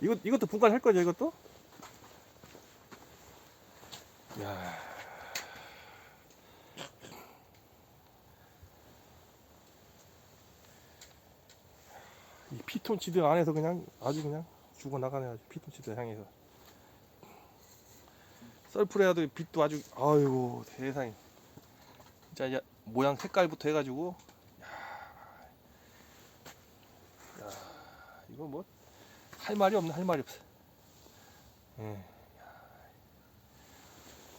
이것 이것도 분갈이 할 거죠 이것도? 야. 이 피톤치드 안에서 그냥 아주 그냥 죽어 나가네 아주 피톤치드 향해서 썰프레아도 빛도 아주 아이고 세상에 진짜 이제 모양 색깔부터 해가지고 야, 야 이거 뭐 할 말이 없네 할 말이 없어 예. 야,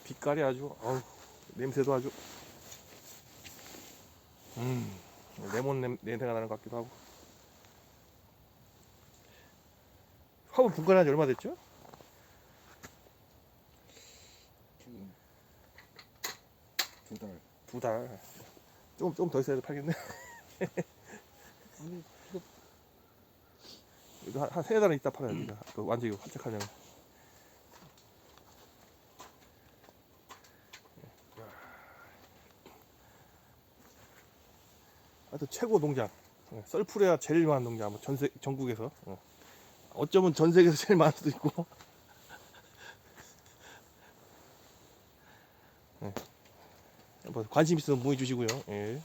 빛깔이 아주 어우 냄새도 아주 음 레몬 냄, 냄새가 나는 것 같기도 하고 화분 분갈이 한지 얼마 됐죠? 지금 두 달. 두 달. 조금 조금 더 있어야 팔겠네. 아니 이거 이거 한, 한세 달은 있다 팔아야 돼. 그 완전히 활짝하려면. 하여튼 최고 농장. 어, 썰풀에야 제일 많은 농장. 뭐 전세 전국에서. 어. 어쩌면 전 세계에서 제일 많을 수도 있고. 네. 한번 관심 있으면 문의 주시고요. 예.